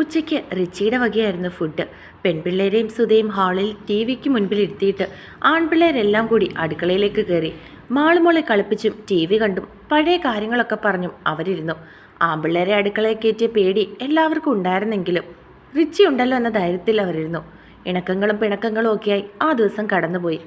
ഉച്ചയ്ക്ക് റിച്ചിയുടെ വകയായിരുന്നു ഫുഡ് പെൺപിള്ളേരെയും സുധയും ഹാളിൽ ടി വിക്ക് മുൻപിൽ ഇരുത്തിയിട്ട് ആൺപിള്ളേരെല്ലാം കൂടി അടുക്കളയിലേക്ക് കയറി. മാളുമോളെ കളിപ്പിച്ചും ടി വി കണ്ടും പഴയ കാര്യങ്ങളൊക്കെ പറഞ്ഞും അവരിരുന്നു. ആൺപിള്ളേരെ അടുക്കളയിൽ കയറ്റിയ പേടി എല്ലാവർക്കും ഉണ്ടായിരുന്നെങ്കിലും റിച്ചി ഉണ്ടല്ലോ എന്ന ധൈര്യത്തിൽ അവരിരുന്നു. ഇണക്കങ്ങളും പിണക്കങ്ങളും ഒക്കെയായി ആ ദിവസം കടന്നുപോയി.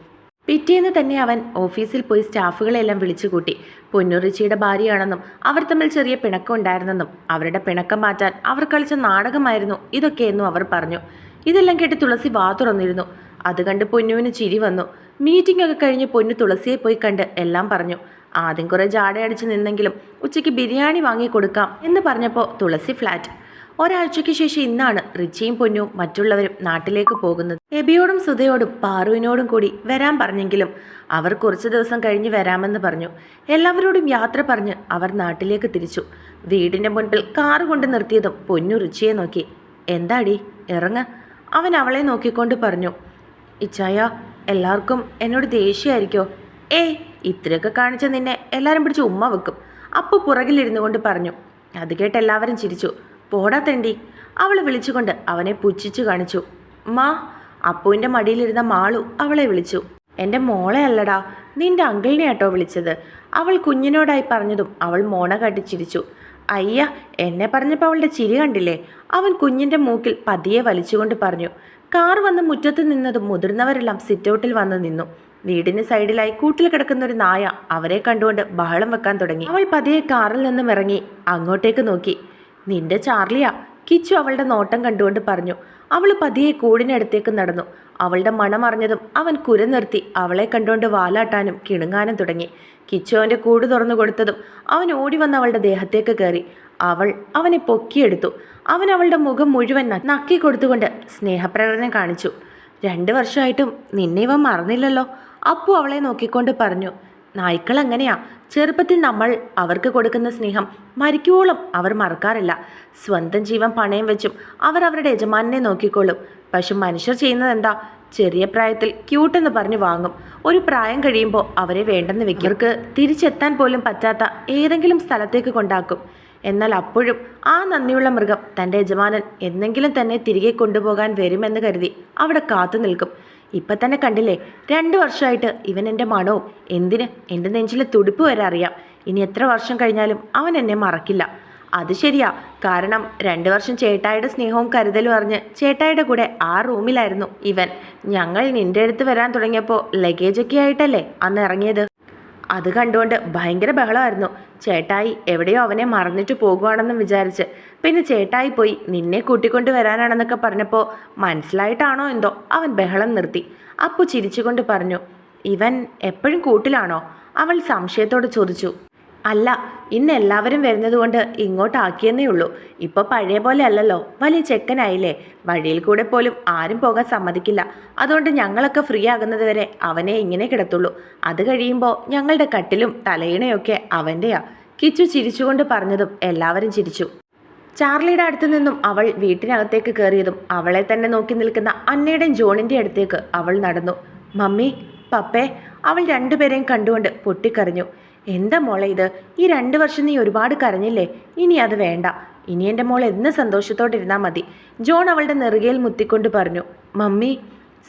പിറ്റേന്ന് തന്നെ അവൻ ഓഫീസിൽ പോയി സ്റ്റാഫുകളെല്ലാം വിളിച്ചുകൂട്ടി പൊന്നുറിച്ചിയുടെ ഭാര്യയാണെന്നും അവർ തമ്മിൽ ചെറിയ പിണക്കം ഉണ്ടായിരുന്നെന്നും അവരുടെ പിണക്കം മാറ്റാൻ അവർ കളിച്ച നാടകമായിരുന്നു ഇതൊക്കെയെന്നും അവർ പറഞ്ഞു. ഇതെല്ലാം കേട്ട് തുളസി വാ തുറന്നിരുന്നു. അത് കണ്ട് പൊന്നുവിന് ചിരി വന്നു. മീറ്റിംഗ് ഒക്കെ കഴിഞ്ഞ് പൊന്നു തുളസിയെ പോയി കണ്ട് എല്ലാം പറഞ്ഞു. ആദ്യം കുറെ ജാടയടിച്ച് നിന്നെങ്കിലും ഉച്ചയ്ക്ക് ബിരിയാണി വാങ്ങി കൊടുക്കാം എന്ന് പറഞ്ഞപ്പോൾ തുളസി ഫ്ലാറ്റ്. ഒരാഴ്ചയ്ക്ക് ശേഷം ഇന്നാണ് റിച്ചിയും പൊന്നും മറ്റുള്ളവരും നാട്ടിലേക്ക് പോകുന്നത്. എബിയോടും സുധയോടും പാറുവിനോടും കൂടി വരാൻ പറഞ്ഞെങ്കിലും അവർ കുറച്ച് ദിവസം കഴിഞ്ഞ് വരാമെന്ന് പറഞ്ഞു. എല്ലാവരോടും യാത്ര പറഞ്ഞ് അവർ നാട്ടിലേക്ക് തിരിച്ചു. വീടിന്റെ മുൻപിൽ കാറ് കൊണ്ട് നിർത്തിയതും പൊന്നു റിച്ചിയെ നോക്കി. എന്താടി? ഇറങ്ങ. അവൻ അവളെ നോക്കിക്കൊണ്ട് പറഞ്ഞു. ഇച്ചായ എല്ലാവർക്കും എന്നോട് ദേഷ്യമായിരിക്കോ? ഏ ഇത്രയൊക്കെ കാണിച്ച നിന്നെ എല്ലാവരും പിടിച്ച് ഉമ്മ വെക്കും. അപ്പു പുറകിലിരുന്നു കൊണ്ട് പറഞ്ഞു. അത് കേട്ട് എല്ലാവരും ചിരിച്ചു. പോടാ തെണ്ടി. അവൾ വിളിച്ചുകൊണ്ട് അവനെ പുച്ഛിച്ചു കാണിച്ചു. മാ അപ്പുവിന്റെ മടിയിലിരുന്ന മാളു അവളെ വിളിച്ചു. എന്റെ മോളെ അല്ലടാ നിന്റെ അങ്കിളിനെ ആട്ടോ വിളിച്ചത്. അവൾ കുഞ്ഞിനോടായി പറഞ്ഞതും അവൾ മോണ കട്ടിച്ചിരിച്ചു അയ്യ എന്നെ പറഞ്ഞപ്പോൾ അവളുടെ ചിരി കണ്ടില്ലേ? അവൻ കുഞ്ഞിന്റെ മൂക്കിൽ പതിയെ വലിച്ചുകൊണ്ട് പറഞ്ഞു. കാർ വന്ന് മുറ്റത്ത് നിന്നതും മുതിർന്നവരെല്ലാം സിറ്റൗട്ടിൽ വന്ന് നിന്നു. വീടിന് സൈഡിലായി കൂട്ടിൽ കിടക്കുന്ന ഒരു നായ അവരെ കണ്ടുകൊണ്ട് ബഹളം വെക്കാൻ തുടങ്ങി. അവൾ പതിയെ കാറിൽ നിന്നും ഇറങ്ങി അങ്ങോട്ടേക്ക് നോക്കി. നിന്റെ ചാർലിയാ. കിച്ചു അവളുടെ നോട്ടം കണ്ടുകൊണ്ട് പറഞ്ഞു. അവൾ പതിയെ കൂടിനടുത്തേക്ക് നടന്നു. അവളുടെ മണമറിഞ്ഞതും അവൻ കുര നിർത്തി അവളെ കണ്ടുകൊണ്ട് വാലാട്ടാനും കിണുങ്ങാനും തുടങ്ങി. കിച്ചു അവന്റെ കൂട് തുറന്നു കൊടുത്തതും അവൻ ഓടി വന്ന് അവളുടെ ദേഹത്തേക്ക് കയറി. അവൾ അവനെ പൊക്കിയെടുത്തു. അവൻ അവളുടെ മുഖം മുഴുവൻ നക്കി കൊടുത്തുകൊണ്ട് സ്നേഹപ്രകടനം കാണിച്ചു. രണ്ട് വർഷമായിട്ടും നിന്നെ ഇവൻ മറന്നില്ലല്ലോ. അപ്പു അവളെ നോക്കിക്കൊണ്ട് പറഞ്ഞു. നായ്ക്കൾ അങ്ങനെയാ ചെറുപ്പത്തിൽ നമ്മൾ അവർക്ക് കൊടുക്കുന്ന സ്നേഹം മരിക്കുവോളം അവർ മറക്കാറില്ല. സ്വന്തം ജീവൻ പണയം വെച്ചും അവർ അവരുടെ യജമാനെ നോക്കിക്കോളും പക്ഷെ മനുഷ്യർ ചെയ്യുന്നത് എന്താ ചെറിയ പ്രായത്തിൽ ക്യൂട്ടെന്ന് പറഞ്ഞ് വാങ്ങും. ഒരു പ്രായം കഴിയുമ്പോൾ അവരെ വേണ്ടെന്ന് വെക്കും. അവർക്ക് തിരിച്ചെത്താൻ പോലും പറ്റാത്ത ഏതെങ്കിലും സ്ഥലത്തേക്ക് കൊണ്ടാക്കും. എന്നാൽ അപ്പോഴും ആ നന്ദിയുള്ള മൃഗം തന്റെ യജമാനൻ എന്നെങ്കിലും തന്നെ തിരികെ കൊണ്ടുപോകാൻ വരുമെന്ന് കരുതി അവിടെ കാത്തു നിൽക്കും. ഇപ്പം തന്നെ കണ്ടില്ലേ? രണ്ട് വർഷമായിട്ട് ഇവൻ എന്റെ മണവും എന്തിന്? എന്റെ നെഞ്ചിലെ തുടിപ്പ് വരെ അറിയാം. ഇനി എത്ര വർഷം കഴിഞ്ഞാലും അവൻ എന്നെ മറക്കില്ല. അത് ശരിയാ. കാരണം രണ്ട് വർഷം ചേട്ടായുടെ സ്നേഹവും കരുതലും അറിഞ്ഞ് ചേട്ടായുടെ കൂടെ ആ റൂമിലായിരുന്നു ഇവൻ. ഞങ്ങൾ നിന്റെ അടുത്ത് വരാൻ തുടങ്ങിയപ്പോൾ ലഗേജൊക്കെ ആയിട്ടല്ലേ അന്ന് ഇറങ്ങിയത്? അത് കണ്ടുകൊണ്ട് ഭയങ്കര ബഹളമായിരുന്നു. ചേട്ടായി എവിടെയോ അവനെ മറന്നിട്ട് പോകുവാണെന്നും വിചാരിച്ച്. പിന്നെ ചേട്ടായി പോയി നിന്നെ കൂട്ടിക്കൊണ്ട് വരാനാണെന്നൊക്കെ പറഞ്ഞപ്പോൾ മനസ്സിലായിട്ടാണോ എന്തോ അവൻ ബഹളം നിർത്തി. അപ്പു ചിരിച്ചുകൊണ്ട് പറഞ്ഞു ഇവൻ എപ്പോഴും കൂട്ടിലാണോ? അവൾ സംശയത്തോട് ചോദിച്ചു. അല്ല ഇന്ന് എല്ലാവരും വരുന്നത് കൊണ്ട് ഇങ്ങോട്ടാക്കിയെന്നേ ഉള്ളൂ. ഇപ്പോൾ പഴയ പോലെ അല്ലല്ലോ വലിയ ചെക്കനായില്ലേ? വഴിയിൽ കൂടെ പോലും ആരും പോകാൻ സമ്മതിക്കില്ല. അതുകൊണ്ട് ഞങ്ങളൊക്കെ ഫ്രീ ആകുന്നത് വരെ അവനെ ഇങ്ങനെ കിടത്തുള്ളൂ. അത് കഴിയുമ്പോൾ ഞങ്ങളുടെ കട്ടിലും തലയിണയൊക്കെ അവന്റെയാ കിച്ചു ചിരിച്ചുകൊണ്ട് പറഞ്ഞതും എല്ലാവരും ചിരിച്ചു. ചാർലിയുടെ അടുത്തു നിന്നും അവൾ വീട്ടിനകത്തേക്ക് കയറിയതും അവളെ തന്നെ നോക്കി നിൽക്കുന്ന അന്നയുടെയും ജോണിന്റെ അടുത്തേക്ക് അവൾ നടന്നു. മമ്മി പപ്പേ അവൾ രണ്ടുപേരെയും കണ്ടുകൊണ്ട് പൊട്ടിക്കരഞ്ഞു. എന്താ മോളെ ഇത്? ഈ രണ്ട് വർഷം നീ ഒരുപാട് കരഞ്ഞില്ലേ? ഇനി അത് വേണ്ട. ഇനി എന്റെ മോൾ എന്ന് സന്തോഷത്തോടെ ഇരുന്നാൽ മതി. ജോൺ അവളുടെ നെറുകയിൽ മുത്തിക്കൊണ്ട് പറഞ്ഞു മമ്മി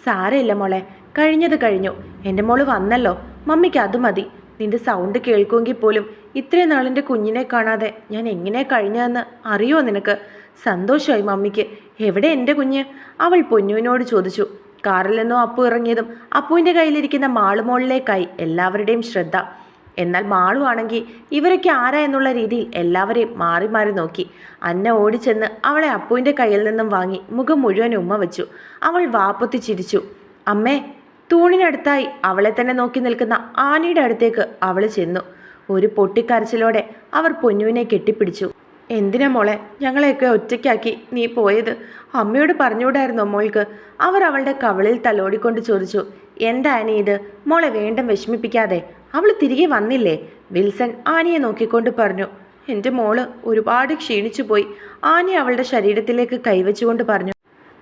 സാരമില്ല മോളെ. കഴിഞ്ഞത് കഴിഞ്ഞു. എന്റെ മോൾ വന്നല്ലോ. മമ്മിക്ക് അത് മതി. നിന്റെ സൗണ്ട് കേൾക്കുമെങ്കിൽ പോലും ഇത്രയും നാളിന്റെ കുഞ്ഞിനെ കാണാതെ ഞാൻ എങ്ങനെ കഴിഞ്ഞതെന്ന് അറിയോ നിനക്ക്? സന്തോഷമായി മമ്മിക്ക്. എവിടെ എന്റെ കുഞ്ഞ്? അവൾ പൊന്നുവിനോട് ചോദിച്ചു. കാറിൽ നിന്നും അപ്പു ഇറങ്ങിയതും അപ്പുവിന്റെ കയ്യിലിരിക്കുന്ന മാളുമോളിലേക്കായി എല്ലാവരുടെയും ശ്രദ്ധ. എന്നാൽ മാളുവാണെങ്കിൽ ഇവരൊക്കെ ആരാ എന്നുള്ള രീതിയിൽ എല്ലാവരെയും മാറി മാറി നോക്കി. അന്ന ഓടിച്ചെന്ന് അവളെ അപ്പുവിന്റെ കയ്യിൽ നിന്നും വാങ്ങി മുഖം മുഴുവൻ ഉമ്മ വെച്ചു. അവൾ വാപ്പൊത്തി ചിരിച്ചു. അമ്മേ തൂണിനടുത്തായി അവളെ തന്നെ നോക്കി നിൽക്കുന്ന ആനയുടെ അടുത്തേക്ക് അവൾ ചെന്നു. ഒരു പൊട്ടിക്കരച്ചിലോടെ അവർ പൊന്നുവിനെ കെട്ടിപ്പിടിച്ചു. എന്തിനാ മോളെ ഞങ്ങളെയൊക്കെ ഒറ്റയ്ക്കാക്കി നീ പോയത്? അമ്മയോട് പറഞ്ഞുകൂടായിരുന്നോ മോൾക്ക്? അവർ അവളുടെ കവളിൽ തലോടിക്കൊണ്ട് ചോദിച്ചു. എന്താ ആനി ഇത്? മോളെ വേണ്ടം വിഷമിപ്പിക്കാതെ. അവൾ തിരികെ വന്നില്ലേ? വിൽസൺ ആനയെ നോക്കിക്കൊണ്ട് പറഞ്ഞു. എന്റെ മോൾ ഒരുപാട് ക്ഷീണിച്ചു പോയി. ആന അവളുടെ ശരീരത്തിലേക്ക് കൈവച്ചുകൊണ്ട് പറഞ്ഞു.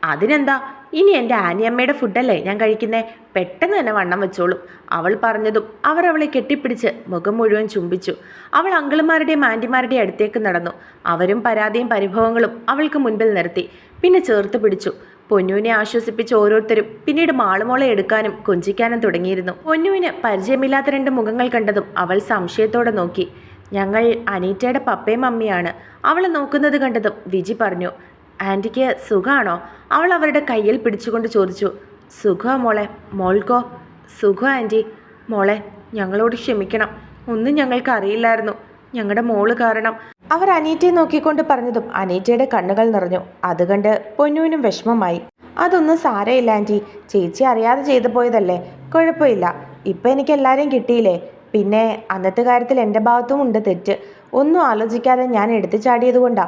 അതിനെന്താ? ഇനി എന്റെ ആനിയമ്മയുടെ ഫുഡല്ലേ ഞാൻ കഴിക്കുന്നേ? പെട്ടെന്ന് തന്നെ വണ്ണം വെച്ചോളും. അവൾ പറഞ്ഞതും അവർ അവളെ കെട്ടിപ്പിടിച്ച് മുഖം മുഴുവൻ ചുംബിച്ചു. അവൾ അങ്കിളുമാരുടെയും ആന്റിമാരുടെയും അടുത്തേക്ക് നടന്നു. അവരും പരാതിയും പരിഭവങ്ങളും അവൾക്ക് മുൻപിൽ നിർത്തി. പിന്നെ ചേർത്ത് പിടിച്ചു. പൊന്നുവിനെ ആശ്വസിപ്പിച്ച് ഓരോരുത്തരും പിന്നീട് മാളുമോളെ എടുക്കാനും കൊഞ്ചിക്കാനും തുടങ്ങിയിരുന്നു. പൊന്നുവിന് പരിചയമില്ലാത്ത രണ്ട് മുഖങ്ങൾ കണ്ടതും അവൾ സംശയത്തോടെ നോക്കി. ഞങ്ങൾ അനീറ്റയുടെ പപ്പയും അമ്മയാണ്. അവളെ നോക്കുന്നത് കണ്ടതും വിജി പറഞ്ഞു ആന്റിക്ക് സുഖമാണോ അവൾ അവരുടെ കയ്യിൽ പിടിച്ചുകൊണ്ട് ചോദിച്ചു സുഖമാ മോളെ. മോൾക്കോ? സുഖം ആന്റി മോളെ ഞങ്ങളോട് ക്ഷമിക്കണം. ഒന്നും ഞങ്ങൾക്ക് അറിയില്ലായിരുന്നു. ഞങ്ങളുടെ മോൾ കാരണം അവർ അനീറ്റയെ നോക്കിക്കൊണ്ട് പറഞ്ഞതും അനീറ്റയുടെ കണ്ണുകൾ നിറഞ്ഞു. അത് കണ്ട് പൊന്നുവിനും വിഷമമായി. അതൊന്നും സാരയില്ല ആന്റി ചേച്ചി അറിയാതെ ചെയ്തു പോയതല്ലേ? കുഴപ്പമില്ല. ഇപ്പം എനിക്ക് എല്ലാവരെയും കിട്ടിയില്ലേ? പിന്നെ അന്നത്തെ കാര്യത്തിൽ എന്റെ ഭാഗത്തും ഉണ്ട് തെറ്റ്. ഒന്നും ആലോചിക്കാതെ ഞാൻ എടുത്തു ചാടിയത് കൊണ്ടാ.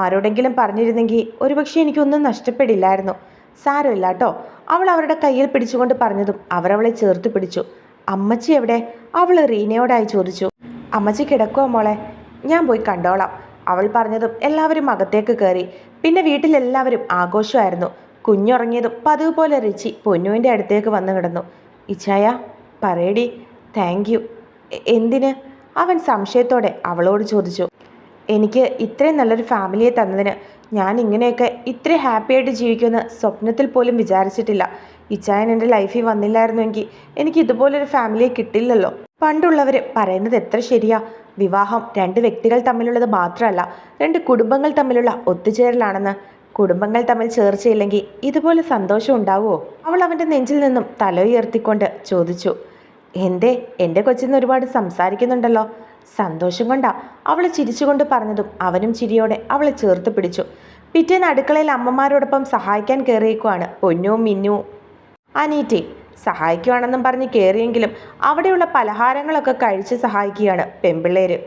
ആരോടെങ്കിലും പറഞ്ഞിരുന്നെങ്കിൽ ഒരുപക്ഷെ എനിക്കൊന്നും നഷ്ടപ്പെടില്ലായിരുന്നു. സാരമില്ല കേട്ടോ അവൾ അവരുടെ കയ്യിൽ പിടിച്ചുകൊണ്ട് പറഞ്ഞതും അവരവളെ ചേർത്ത് പിടിച്ചു. അമ്മച്ചി എവിടെ? അവൾ റീനയോടായി ചോദിച്ചു. അമ്മച്ചി കിടക്കുമോ മോളെ. ഞാൻ പോയി കണ്ടോളാം. അവൾ പറഞ്ഞതും എല്ലാവരും അകത്തേക്ക് കയറി പിന്നെ വീട്ടിലെല്ലാവരും ആഘോഷമായിരുന്നു. കുഞ്ഞുറങ്ങിയതും പതിവ് പോലെ റിച്ചി പൊന്നുവിന്റെ അടുത്തേക്ക് വന്നു കിടന്നു. ഇച്ചായ പറയടി താങ്ക് യു എന്തിന്? അവൻ സംശയത്തോടെ അവളോട് ചോദിച്ചു. എനിക്ക് ഇത്രയും നല്ലൊരു ഫാമിലിയെ തന്നതിന് ഞാൻ ഇങ്ങനെയൊക്കെ ഇത്ര ഹാപ്പിയായിട്ട് ജീവിക്കുമെന്ന് സ്വപ്നത്തിൽ പോലും വിചാരിച്ചിട്ടില്ല. ഇച്ചായൻ എന്റെ ലൈഫിൽ വന്നില്ലായിരുന്നുവെങ്കിൽ എനിക്ക് ഇതുപോലൊരു ഫാമിലിയെ കിട്ടില്ലല്ലോ. പണ്ടുള്ളവർ പറയുന്നത് എത്ര ശരിയാ. വിവാഹം രണ്ട് വ്യക്തികൾ തമ്മിലുള്ളത് മാത്രമല്ല രണ്ട് കുടുംബങ്ങൾ തമ്മിലുള്ള ഒത്തുചേരലാണെന്ന്. കുടുംബങ്ങൾ തമ്മിൽ ചേർച്ചയില്ലെങ്കിൽ ഇതുപോലെ സന്തോഷം ഉണ്ടാവുമോ? അവൾ അവന്റെ നെഞ്ചിൽ നിന്നും തല ഉയർത്തിക്കൊണ്ട് ചോദിച്ചു. എന്തേ എന്റെ കൊച്ചിന്ന് ഒരുപാട് സംസാരിക്കുന്നുണ്ടല്ലോ. സന്തോഷം കൊണ്ടാ. അവൾ ചിരിച്ചുകൊണ്ട് പറഞ്ഞതും അവനും ചിരിയോടെ അവളെ ചേർത്ത് പിടിച്ചു. പിറ്റേന്ന് അടുക്കളയിൽ അമ്മമാരോടൊപ്പം സഹായിക്കാൻ കയറിയേക്കുവാണ് പൊന്നും മിന്നും. അനീറ്റെ സഹായിക്കുവാണെന്നും പറഞ്ഞ് കയറിയെങ്കിലും അവിടെയുള്ള പലഹാരങ്ങളൊക്കെ കഴിച്ച് സഹായിക്കുകയാണ് പെമ്പിള്ളേര്.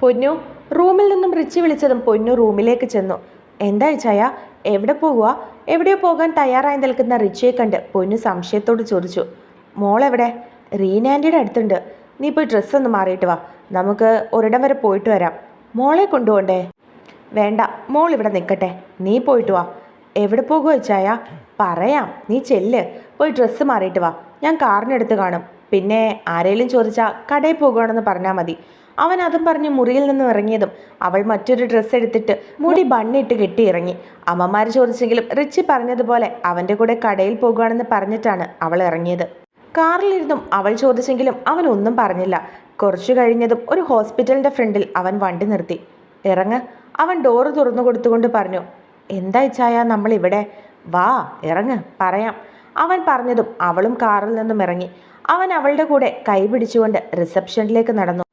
പൊന്നു റൂമിൽ നിന്നും റിച്ചി വിളിച്ചതും പൊന്നു റൂമിലേക്ക് ചെന്നു. എന്താ ചായ എവിടെ പോകുക എവിടെയോ പോകാൻ തയ്യാറായി നിൽക്കുന്ന റിച്ചിയെ കണ്ട് പൊന്നു സംശയത്തോട് ചോദിച്ചു. മോളെവിടെ? റീനാന്റിയുടെ അടുത്തുണ്ട്. നീ പോയി ഡ്രസ്സ് ഒന്ന് മാറിയിട്ട് വാ. നമുക്ക് ഒരിടം വരെ പോയിട്ട് വരാം. മോളെ കൊണ്ടുപോണ്ടേ? വേണ്ട മോൾ ഇവിടെ നിൽക്കട്ടെ. നീ പോയിട്ട് വാ. എവിടെ പോകുമോ ചായ പറയാം. നീ ചെല്ല്. പോയി ഡ്രസ്സ് മാറിയിട്ട് വാ. ഞാൻ കാറിനടുത്ത് കാണും. പിന്നെ ആരേലും ചോദിച്ചാൽ കടയിൽ പോകുകയാണെന്ന് പറഞ്ഞാൽ മതി. അവൻ അതും പറഞ്ഞ് മുറിയിൽ നിന്ന് ഇറങ്ങിയതും അവൾ മറ്റൊരു ഡ്രസ്സ് എടുത്തിട്ട് മുടി ബണ്ണിട്ട് കെട്ടി ഇറങ്ങി. അമ്മമാർ ചോദിച്ചെങ്കിലും റിച്ചി പറഞ്ഞതുപോലെ അവന്റെ കൂടെ കടയിൽ പോകുകയാണെന്ന് പറഞ്ഞിട്ടാണ് അവൾ ഇറങ്ങിയത്. കാറിലിരുന്നും അവൾ ചോദിച്ചെങ്കിലും അവൻ ഒന്നും പറഞ്ഞില്ല. കുറച്ചു കഴിഞ്ഞതും ഒരു ഹോസ്പിറ്റലിന്റെ ഫ്രണ്ടിൽ അവൻ വണ്ടി നിർത്തി. ഇറങ്ങ്. അവൻ ഡോറ് തുറന്നു കൊടുത്തുകൊണ്ട് പറഞ്ഞു എന്താ ഇച്ചായ നമ്മൾ ഇവിടെ വാ ഇറങ്ങ് പറയാം. അവൻ പറഞ്ഞതും അവളും കാറിൽ നിന്നും ഇറങ്ങി. അവൻ അവളുടെ കൂടെ കൈ പിടിച്ചുകൊണ്ട് റിസപ്ഷനിലേക്ക് നടന്നു.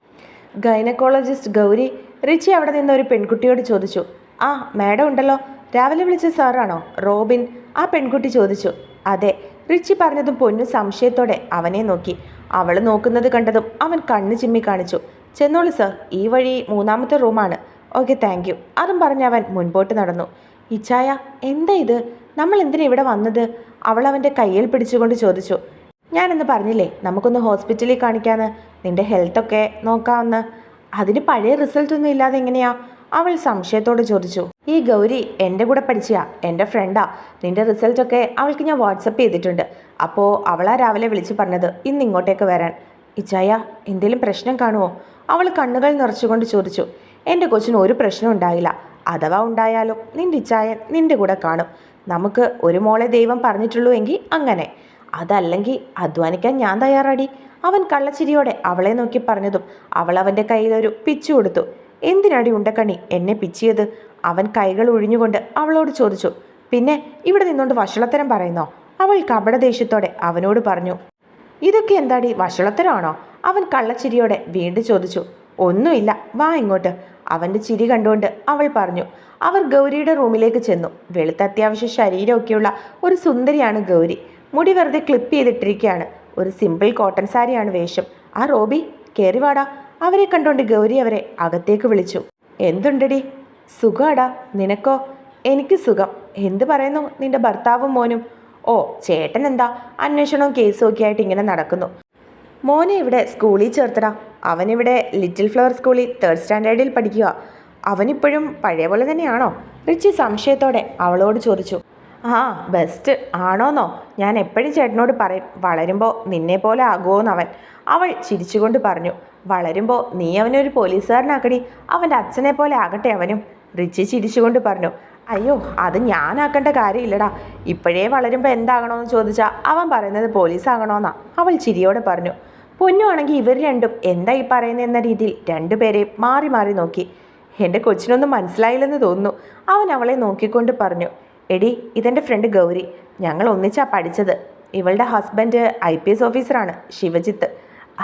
ഗൈനക്കോളജിസ്റ്റ് ഗൗരി റിച്ചി അവിടെ നിന്ന് ഒരു പെൺകുട്ടിയോട് ചോദിച്ചു. ആ മാഡം ഉണ്ടല്ലോ. രാവിലെ വിളിച്ച സാറാണോ? റോബിൻ ആ പെൺകുട്ടി ചോദിച്ചു. അതെ റിച്ചി പറഞ്ഞതും പൊന്നു സംശയത്തോടെ അവനെ നോക്കി. അവൾ നോക്കുന്നത് കണ്ടതും അവൻ കണ്ണു ചിമ്മി കാണിച്ചു. ചെന്നോളൂ സർ ഈ വഴി മൂന്നാമത്തെ റൂമാണ്. Okay thank you. അതും പറഞ്ഞ് അവൻ മുൻപോട്ട് നടന്നു. ഇച്ചായ എന്താ ഇത്? നമ്മൾ എന്തിനാ ഇവിടെ വന്നത്? അവൾ അവന്റെ കയ്യിൽ പിടിച്ചുകൊണ്ട് ചോദിച്ചു. ഞാനെന്ന് പറഞ്ഞില്ലേ നമുക്കൊന്ന് ഹോസ്പിറ്റലിൽ കാണിക്കാന്ന്. നിന്റെ ഹെൽത്തൊക്കെ നോക്കാമെന്ന് അതിന് പഴയ റിസൾട്ട് ഒന്നും ഇല്ലാതെ എങ്ങനെയാ? അവൾ സംശയത്തോട് ചോദിച്ചു. ഈ ഗൗരി എന്റെ കൂടെ പഠിച്ചയാ എന്റെ ഫ്രണ്ടാ. നിന്റെ റിസൾട്ടൊക്കെ അവൾക്ക് ഞാൻ വാട്സപ്പ് ചെയ്തിട്ടുണ്ട്. അപ്പോൾ അവളാ രാവിലെ വിളിച്ച് പറഞ്ഞത് ഇന്ന് ഇങ്ങോട്ടേക്ക് വരാൻ. ഇച്ചായ എന്തെങ്കിലും പ്രശ്നം കാണുമോ അവൾ കണ്ണുകൾ നിറച്ചുകൊണ്ട് ചോദിച്ചു. എന്റെ കൊച്ചിന് ഒരു പ്രശ്നം ഉണ്ടായില്ല. അഥവാ ഉണ്ടായാലും നിന്റെ ഇച്ചായൻ നിന്റെ കൂടെ കാണും. നമുക്ക് ഒരു മോളെ ദൈവം പറഞ്ഞിട്ടുള്ളൂ എങ്കിൽ അങ്ങനെ. അതല്ലെങ്കിൽ അധ്വാനിക്കാൻ ഞാൻ തയ്യാറാടി. അവൻ കള്ളച്ചിരിയോടെ അവളെ നോക്കി പറഞ്ഞതും അവൾ അവന്റെ കയ്യിലൊരു പിച്ചു കൊടുത്തു. എന്തിനാടി ഉണ്ടക്കണി എന്നെ പിച്ചിയത്? അവൻ കൈകൾ ഒഴിഞ്ഞുകൊണ്ട് അവളോട് ചോദിച്ചു. പിന്നെ ഇവിടെ നിന്നുകൊണ്ട് വഷളത്തരം പറയുന്നോ? അവൾ കപടദേഷ്യത്തോടെ അവനോട് പറഞ്ഞു. ഇതൊക്കെ എന്താടി? വഷളത്തരമാണോ? അവൻ കള്ളച്ചിരിയോടെ വീണ്ടും ചോദിച്ചു. ഒന്നുമില്ല വാ ഇങ്ങോട്ട്. അവന്റെ ചിരി കണ്ടുകൊണ്ട് അവൾ പറഞ്ഞു അവർ ഗൗരിയുടെ റൂമിലേക്ക് ചെന്നു. വെളുത്ത അത്യാവശ്യ ശരീരമൊക്കെയുള്ള ഒരു സുന്ദരിയാണ് ഗൗരി. മുടി വെറുതെ ക്ലിപ്പ് ചെയ്തിട്ടിരിക്കുകയാണ്. ഒരു സിമ്പിൾ കോട്ടൺ സാരിയാണ് വേഷം. ആ റോബി കയറി വാടാ. അവരെ കണ്ടുകൊണ്ട് ഗൗരി അവരെ അകത്തേക്ക് വിളിച്ചു എന്തുണ്ടടി? സുഖാടാ? നിനക്കോ? എനിക്ക് സുഖം. എന്ത് പറയുന്നു നിന്റെ ഭർത്താവും മോനും? ഓ ചേട്ടൻ എന്താ? അന്വേഷണവും കേസും ഒക്കെ ആയിട്ട് ഇങ്ങനെ നടക്കുന്നു. മോനെ ഇവിടെ സ്കൂളിൽ ചേർത്തടാ. അവനിവിടെ ലിറ്റിൽ ഫ്ലവർ സ്കൂളിൽ തേർഡ് സ്റ്റാൻഡേർഡിൽ പഠിക്കുക. അവനിപ്പോഴും പഴയ പോലെ തന്നെയാണോ? റിച്ചി സംശയത്തോടെ അവളോട് ചോദിച്ചു. ആ ബെസ്റ്റ് ആണോന്നോ? ഞാൻ എപ്പോഴും ചേട്ടനോട് പറയും വളരുമ്പോൾ നിന്നെ പോലെ ആകുമോന്ന് അവൻ. അവൾ ചിരിച്ചുകൊണ്ട് പറഞ്ഞു വളരുമ്പോൾ നീ അവനൊരു പോലീസുകാരനാക്കടി. അവന്റെ അച്ഛനെ പോലെ ആകട്ടെ അവനും. റിച്ചി ചിരിച്ചുകൊണ്ട് പറഞ്ഞു അയ്യോ അത് ഞാനാക്കേണ്ട കാര്യമില്ലടാ. ഇപ്പോഴേ വളരുമ്പോൾ എന്താകണമെന്ന് ചോദിച്ചാൽ അവൻ പറയുന്നത് പോലീസാകണമെന്നാ അവൾ ചിരിയോടെ പറഞ്ഞു പൊന്നുവാണെങ്കിൽ ഇവർ രണ്ടും എന്തായി ഈ പറയുന്നതെന്ന രീതിയിൽ രണ്ടുപേരെയും മാറി മാറി നോക്കി. എന്റെ കൊച്ചിനൊന്നും മനസ്സിലായില്ലെന്ന് തോന്നുന്നു. അവൻ അവളെ നോക്കിക്കൊണ്ട് പറഞ്ഞു എടി ഇതെന്റെ ഫ്രണ്ട് ഗൗരി. ഞങ്ങൾ ഒന്നിച്ചാ പഠിച്ചത്. ഇവളുടെ ഹസ്ബൻഡ് ഐ പി എസ് ഓഫീസറാണ് ശിവജിത്ത്.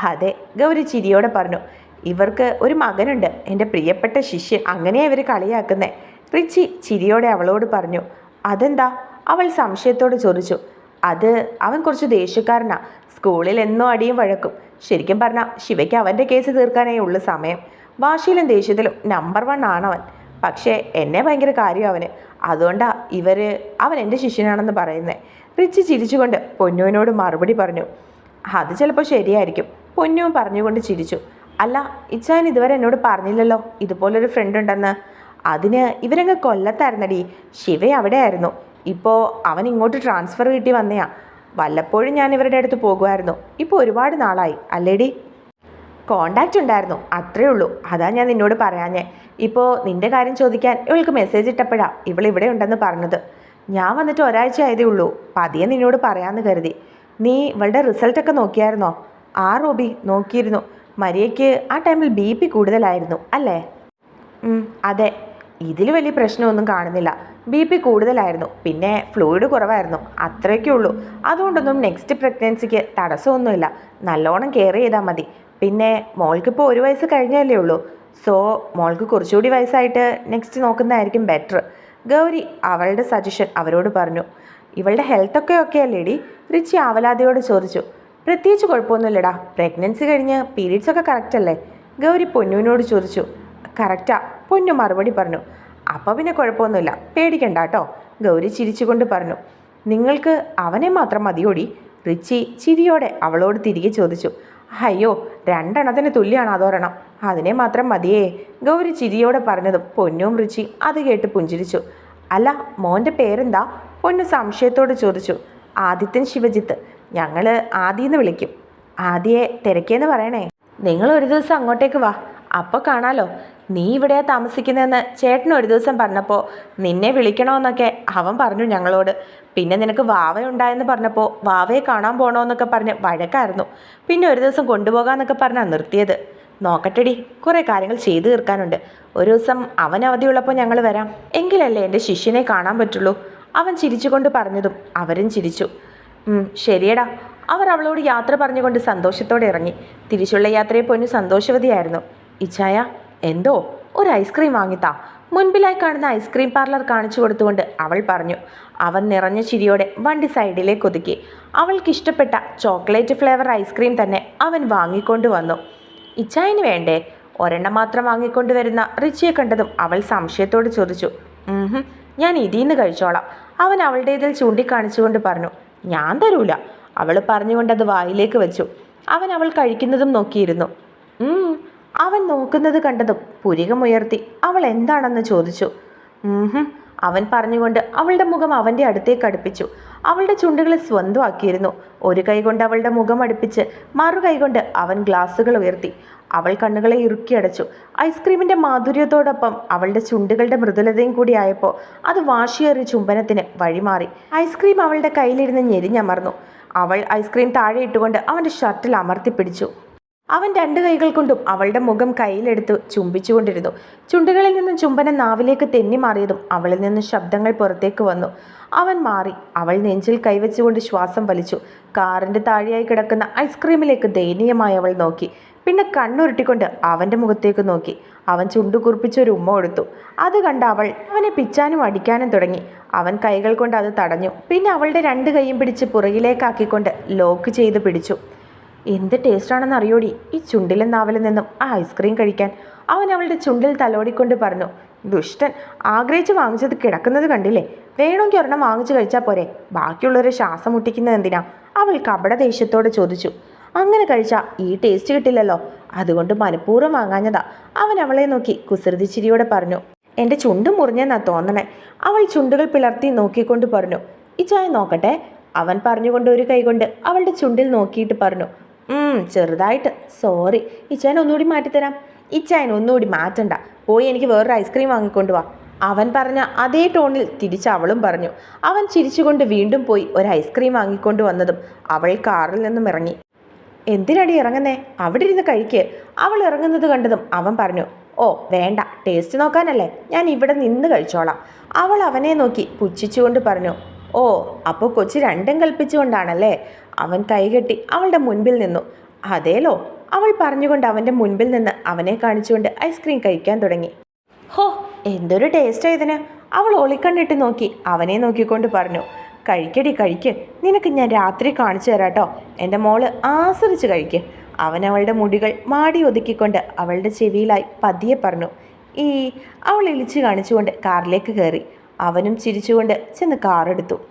അതെ ഗൗരി ചിരിയോടെ പറഞ്ഞു ഇവർക്ക് ഒരു മകനുണ്ട്. എന്റെ പ്രിയപ്പെട്ട ശിഷ്യൻ. അങ്ങനെയാണ് ഇവർ കളിയാക്കുന്നേ. റിച്ചി ചിരിയോടെ അവളോട് പറഞ്ഞു അതെന്താ? അവൾ സംശയത്തോട് ചോദിച്ചു അത് അവൻ കുറച്ച് ദേഷ്യക്കാരനാ. സ്കൂളിൽ എന്നോ അടിയും വഴക്കും. ശരിക്കും പറഞ്ഞാൽ ശിവയ്ക്ക് അവന്റെ കേസ് തീർക്കാനേ ഉള്ളൂ സമയം. വാശിയിലും ദേഷ്യത്തിലും നമ്പർ വൺ ആണവൻ. പക്ഷേ എന്നെ ഭയങ്കര കാര്യം അവന്. അതുകൊണ്ടാ ഇവർ അവൻ എന്റെ ശിഷ്യനാണെന്ന് പറയുന്നത് റിച്ച് ചിരിച്ചുകൊണ്ട് പൊന്നുവിനോട് മറുപടി പറഞ്ഞു. അത് ചിലപ്പോൾ ശരിയായിരിക്കും പൊന്നുവും പറഞ്ഞുകൊണ്ട് ചിരിച്ചു. അല്ല ഇച്ചാൻ ഇതുവരെ എന്നോട് പറഞ്ഞില്ലല്ലോ? ഇതുപോലൊരു ഫ്രണ്ട് ഉണ്ടെന്ന്. അതിന് ഇവരങ്ങ് കൊല്ലത്തായിരുന്നടി. ശിവ അവിടെ ആയിരുന്നു ഇപ്പോൾ അവൻ ഇങ്ങോട്ട് ട്രാൻസ്ഫർ കിട്ടി വന്നയാ. വല്ലപ്പോഴും ഞാൻ ഇവരുടെ അടുത്ത് പോകുമായിരുന്നു. ഇപ്പോൾ ഒരുപാട് നാളായി അല്ലേടി? കോണ്ടാക്റ്റ് ഉണ്ടായിരുന്നു അത്രേ ഉള്ളൂ. അതാ ഞാൻ നിന്നോട് പറയാഞ്ഞേ. ഇപ്പോൾ നിന്റെ കാര്യം ചോദിക്കാൻ ഇവൾക്ക് മെസ്സേജ് ഇട്ടപ്പോഴാ ഇവൾ ഇവിടെ ഉണ്ടെന്ന് പറഞ്ഞത്. ഞാൻ വന്നിട്ട് ഒരാഴ്ച ആയതേ ഉള്ളൂ പതിയെ നിന്നോട് പറയാമെന്ന് കരുതി. നീ ഇവളുടെ റിസൾട്ടൊക്കെ നോക്കിയായിരുന്നോ? ആ റോബി നോക്കിയിരുന്നു. മരിയയ്ക്ക് ആ ടൈമിൽ ബി പി കൂടുതലായിരുന്നു അല്ലേ? അതെ. ഇതിൽ വലിയ പ്രശ്നമൊന്നും കാണുന്നില്ല. ബി പി കൂടുതലായിരുന്നു. പിന്നെ ഫ്ലൂയിഡ് കുറവായിരുന്നു. അത്രയൊക്കെ ഉള്ളൂ. അതുകൊണ്ടൊന്നും നെക്സ്റ്റ് പ്രഗ്നൻസിക്ക് തടസ്സമൊന്നുമില്ല. നല്ലോണം കെയർ ചെയ്താൽ മതി. പിന്നെ മോൾക്കിപ്പോൾ ഒരു വയസ്സ് കഴിഞ്ഞല്ലേ ഉള്ളൂ. സോ മോൾക്ക് കുറച്ചുകൂടി വയസ്സായിട്ട് നെക്സ്റ്റ് നോക്കുന്നതായിരിക്കും ബെറ്റർ ഗൗരി അവളുടെ സജഷൻ അവരോട് പറഞ്ഞു. ഇവളുടെ ഹെൽത്തൊക്കെ ഓക്കെ അല്ലേടി? റിച്ചി ആവലാതിയോട് ചോദിച്ചു. പ്രത്യേകിച്ച് കുഴപ്പമൊന്നുമില്ലടാ. പ്രഗ്നൻസി കഴിഞ്ഞ് പീരീഡ്സ് ഒക്കെ കറക്റ്റ് അല്ലേ? ഗൗരി പൊന്നുവിനോട് ചോദിച്ചു. കറക്റ്റാ പൊന്നു മറുപടി പറഞ്ഞു. അപ്പോൾ പിന്നെ കുഴപ്പമൊന്നുമില്ല. പേടിക്കണ്ട കേട്ടോ. ഗൗരി ചിരിച്ചുകൊണ്ട് പറഞ്ഞു. നിങ്ങൾക്ക് അവനെ മാത്രം മതിയോടി? റിച്ചി ചിരിയോടെ അവളോട് തിരികെ ചോദിച്ചു. അയ്യോ രണ്ടെണ്ണത്തിന് തുല്യമാണ് അതോരെണ്ണം. അതിനെ മാത്രം മതിയേ. ഗൗരി ചിരിയോടെ പറഞ്ഞതും പൊന്നും റിച്ചി അത് കേട്ട് പുഞ്ചിരിച്ചു. അല്ല മോന്റെ പേരെന്താ? പൊന്നു സംശയത്തോട് ചോദിച്ചു. ആദിത്യൻ ശിവജിത്ത്. ഞങ്ങൾ ആദിന്ന് വിളിക്കും. ആദിയെ തിരക്കേന്ന് പറയണേ. നിങ്ങൾ ഒരു ദിവസം അങ്ങോട്ടേക്ക് വാ. അപ്പോൾ കാണാലോ. നീ ഇവിടെയാ താമസിക്കുന്നതെന്ന് ചേട്ടൻ ഒരു ദിവസം പറഞ്ഞപ്പോൾ നിന്നെ വിളിക്കണമെന്നൊക്കെ അവൻ പറഞ്ഞു ഞങ്ങളോട്. പിന്നെ നിനക്ക് വാവയുണ്ടായെന്ന് പറഞ്ഞപ്പോൾ വാവയെ കാണാൻ പോകണമെന്നൊക്കെ പറഞ്ഞ് വഴക്കായിരുന്നു. പിന്നെ ഒരു ദിവസം കൊണ്ടുപോകാമെന്നൊക്കെ പറഞ്ഞാൽ നിർത്തിയത്. നോക്കട്ടെടി കുറേ കാര്യങ്ങൾ ചെയ്തു തീർക്കാനുണ്ട്. ഒരു ദിവസം അവൻ അവധിയുള്ളപ്പോൾ ഞങ്ങൾ വരാം. എങ്കിലല്ലേ എന്റെ ശിഷ്യനെ കാണാൻ പറ്റുള്ളൂ. അവൻ ചിരിച്ചുകൊണ്ട് പറഞ്ഞതും അവരും ചിരിച്ചു. ശരിയടാ. അവർ അവളോട് യാത്ര പറഞ്ഞുകൊണ്ട് സന്തോഷത്തോടെ ഇറങ്ങി. തിരിച്ചുള്ള യാത്രയെ പൊന്നു സന്തോഷവതിയായിരുന്നു. ഇച്ചായ എന്തോ ഒരു ഐസ്ക്രീം വാങ്ങിത്താ. മുൻപിലായി കാണുന്ന ഐസ്ക്രീം പാർലർ കാണിച്ചു കൊടുത്തുകൊണ്ട് അവൾ പറഞ്ഞു അവൻ നിറഞ്ഞ ചിരിയോടെ വണ്ടി സൈഡിലേക്ക് ഒതുക്കി. അവൾക്ക് ഇഷ്ടപ്പെട്ട ചോക്ലേറ്റ് ഫ്ലേവർ ഐസ്ക്രീം തന്നെ അവൻ വാങ്ങിക്കൊണ്ട് വന്നു. ഇച്ചായന് വേണ്ടേ? ഒരെണ്ണം മാത്രം വാങ്ങിക്കൊണ്ട് വരുന്ന റിച്ചിയെ കണ്ടതും അവൾ സംശയത്തോട് ചോദിച്ചു ഞാൻ ഇതിന്ന് കഴിച്ചോളാം. അവൻ അവളുടേതിൽ ചൂണ്ടിക്കാണിച്ചുകൊണ്ട് പറഞ്ഞു ഞാൻ തരൂല. അവൾ പറഞ്ഞുകൊണ്ട് അത് വായിലേക്ക് വെച്ചു. അവൻ അവൾ കഴിക്കുന്നതും നോക്കിയിരുന്നു. അവൻ നോക്കുന്നത് കണ്ടതും പുരികമുയർത്തി അവൾ എന്താണെന്ന് ചോദിച്ചു. അവൻ പറഞ്ഞുകൊണ്ട് അവളുടെ മുഖം അവന്റെ അടുത്തേക്ക് അടുപ്പിച്ചു. അവളുടെ ചുണ്ടുകളെ സ്വന്തമാക്കിയിരുന്നു. ഒരു കൈ കൊണ്ട് അവളുടെ മുഖം അടുപ്പിച്ച് മറു കൈ കൊണ്ട് അവൻ ഗ്ലാസ്സുകൾ ഉയർത്തി. അവൾ കണ്ണുകളെ ഇറുക്കിയടച്ചു ഐസ്ക്രീമിന്റെ മാധുര്യത്തോടൊപ്പം അവളുടെ ചുണ്ടുകളുടെ മൃദുലതയും കൂടി ആയപ്പോൾ അത് വാശിയേറിയ ചുംബനത്തിന് വഴിമാറി. ഐസ്ക്രീം അവളുടെ കയ്യിലിരുന്ന് ഞെരിഞ്ഞമർന്നു. അവൾ ഐസ്ക്രീം താഴെ ഇട്ടുകൊണ്ട് അവന്റെ ഷർട്ടിൽ അമർത്തി പിടിച്ചു. അവൻ രണ്ട് കൈകൾ കൊണ്ടും അവളുടെ മുഖം കയ്യിലെടുത്ത് ചുംബിച്ചുകൊണ്ടിരുന്നു. ചുണ്ടുകളിൽ നിന്നും ചുംബനം നാവിലേക്ക് തെന്നി മാറിയതും അവളിൽ നിന്നും ശബ്ദങ്ങൾ പുറത്തേക്ക് വന്നു. അവൻ മാറി. അവൾ നെഞ്ചിൽ കൈവച്ചുകൊണ്ട് ശ്വാസം വലിച്ചു. കാറിന്റെ താഴെയായി കിടക്കുന്ന ഐസ്ക്രീമിലേക്ക് ദയനീയമായി അവൾ നോക്കി. പിന്നെ കണ്ണുരുട്ടിക്കൊണ്ട് അവന്റെ മുഖത്തേക്ക് നോക്കി. അവൻ ചുണ്ടു കുറിപ്പിച്ച് ഒരു ഉമ്മ കൊടുത്തു. അത് കണ്ട അവൾ അവനെ പിച്ചാനും അടിക്കാനും തുടങ്ങി. അവൻ കൈകൾ കൊണ്ട് അത് തടഞ്ഞു. പിന്നെ അവളുടെ രണ്ട് കൈയും പിടിച്ച് പുറകിലേക്കാക്കിക്കൊണ്ട് ലോക്ക് ചെയ്ത് പിടിച്ചു. എന്ത് ടേസ്റ്റാണെന്ന് അറിയോടി. ഈ ചുണ്ടിലെ നാവലിൽ നിന്നും ആ ഐസ്ക്രീം കഴിക്കാൻ. അവൻ അവളുടെ ചുണ്ടിൽ തലോടിക്കൊണ്ട് പറഞ്ഞു ദുഷ്ടൻ ആഗ്രഹിച്ച് വാങ്ങിച്ചത് കിടക്കുന്നത് കണ്ടില്ലേ? വേണമെങ്കിൽ ഒരെണ്ണം വാങ്ങിച്ചു കഴിച്ചാൽ പോരെ. ബാക്കിയുള്ളവരെ ശ്വാസം മുട്ടിക്കുന്നത് എന്തിനാ? അവൾ കപട ദേഷ്യത്തോടെ ചോദിച്ചു. അങ്ങനെ കഴിച്ചാൽ ഈ ടേസ്റ്റ് കിട്ടില്ലല്ലോ. അതുകൊണ്ട് മനഃപൂർവം വാങ്ങാഞ്ഞതാ. അവൻ അവളെ നോക്കി കുസൃതി ചിരിയോടെ പറഞ്ഞു എന്റെ ചുണ്ട് മുറിഞ്ഞെന്നാ തോന്നണേ. അവൾ ചുണ്ടുകൾ പിളർത്തി നോക്കിക്കൊണ്ട് പറഞ്ഞു ഈ ചായ നോക്കട്ടെ. അവൻ പറഞ്ഞുകൊണ്ട് ഒരു കൈകൊണ്ട് അവളുടെ ചുണ്ടിൽ നോക്കിയിട്ട് പറഞ്ഞു "ഉം, ചെറുതായിട്ട്. സോറി ഇച്ചായൻ ഒന്നുകൂടി മാറ്റിത്തരാം. ഇച്ചായൻ ഒന്നുകൂടി മാറ്റണ്ട. പോയി എനിക്ക് വേറൊരു ഐസ്ക്രീം വാങ്ങിക്കൊണ്ട് വാ. അവൻ പറഞ്ഞ അതേ ടോണിൽ തിരിച്ച് അവളും പറഞ്ഞു. അവൻ ചിരിച്ചുകൊണ്ട് വീണ്ടും പോയി ഒരു ഐസ്ക്രീം വാങ്ങിക്കൊണ്ട് വന്നതും അവൾ കാറിൽ നിന്നും ഇറങ്ങി. എന്തിനടി ഇറങ്ങുന്നേ? അവിടെ ഇരുന്ന് കഴിക്ക്. അവൾ ഇറങ്ങുന്നത് കണ്ടതും അവൻ പറഞ്ഞു ഓ വേണ്ട. ടേസ്റ്റ് നോക്കാനല്ലേ. ഞാൻ ഇവിടെ നിന്ന് കഴിച്ചോളാം. അവൾ അവനെ നോക്കി പുച്ഛിച്ചുകൊണ്ട് പറഞ്ഞു ഓ അപ്പോൾ കൊച്ചു രണ്ടും കൽപ്പിച്ചുകൊണ്ടാണല്ലേ? അവൻ കൈകെട്ടി അവളുടെ മുൻപിൽ നിന്നു. അതേലോ അവൾ പറഞ്ഞുകൊണ്ട് അവന്റെ മുൻപിൽ നിന്ന് അവനെ കാണിച്ചുകൊണ്ട് ഐസ്ക്രീം കഴിക്കാൻ തുടങ്ങി. ഹോ എന്തൊരു ടേസ്റ്റാ ഇതിന്. അവൾ ഒളിക്കണ്ണിട്ട് നോക്കി അവനെ നോക്കിക്കൊണ്ട് പറഞ്ഞു കഴിക്കടി കഴിക്ക്. നിനക്ക് ഞാൻ രാത്രി കാണിച്ചു തരാട്ടോ. എന്റെ മോൾ ആസ്വദിച്ച് കഴിക്ക്. അവൻ അവളുടെ മുടികൾ മാടി ഒതുക്കിക്കൊണ്ട് അവളുടെ ചെവിയിലായി പതിയെ പറഞ്ഞു ഈ അവൾ ഇളിച്ചു കാണിച്ചുകൊണ്ട് കാറിലേക്ക് കയറി. അവനും ചിരിച്ചുകൊണ്ട് ചെന്ന് കാറെടുത്തു.